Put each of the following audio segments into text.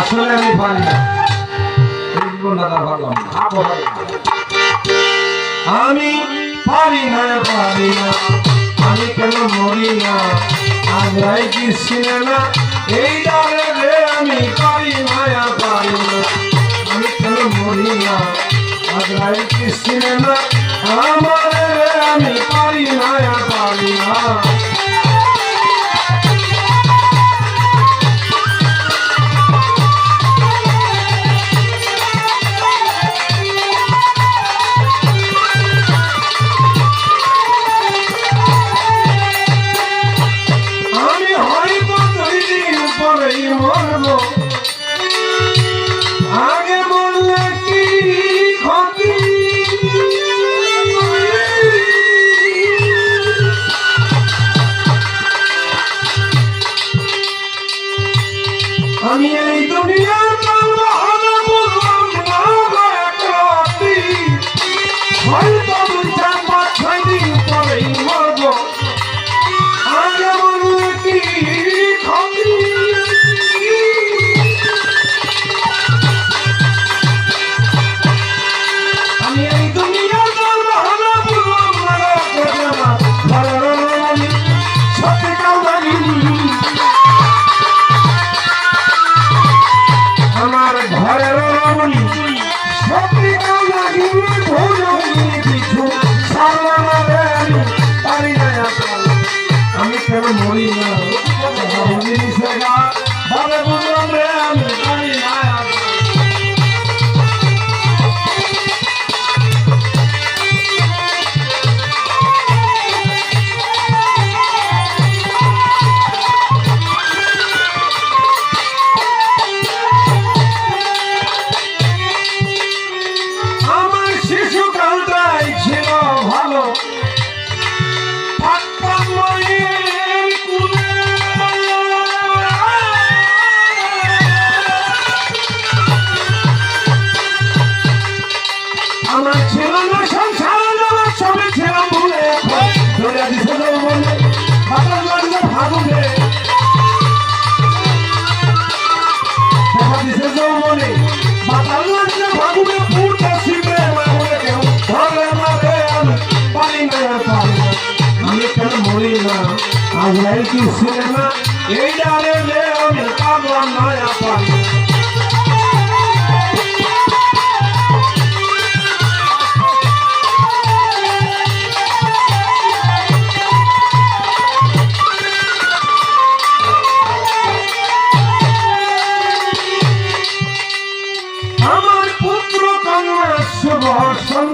আসলে আমি পারি না। পারলাম আমি পারি না পারি না। আমি কেন মরি না? আমরাই কি সিনেমা, এই ডালে রে আমি পারি মায়া পারি না। আমি কেন মরি না? আমরাই কি সিনেমা, আমার রে আমি পারি মায়া পারি না। I'll let you see my eight out of them, I'm not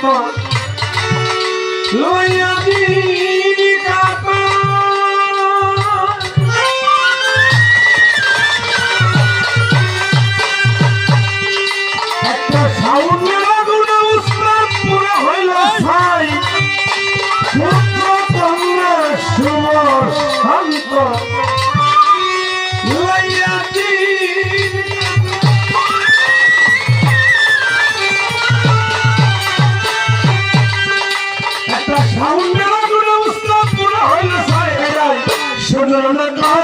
সম্পদ লইয়া দিন কাপা একটা সাউন্ড লাগুন উসরাত পুরা হইল ছাই পুত্র কন্যা শুভ শান্ত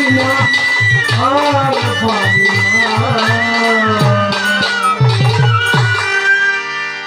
পারি আর পারি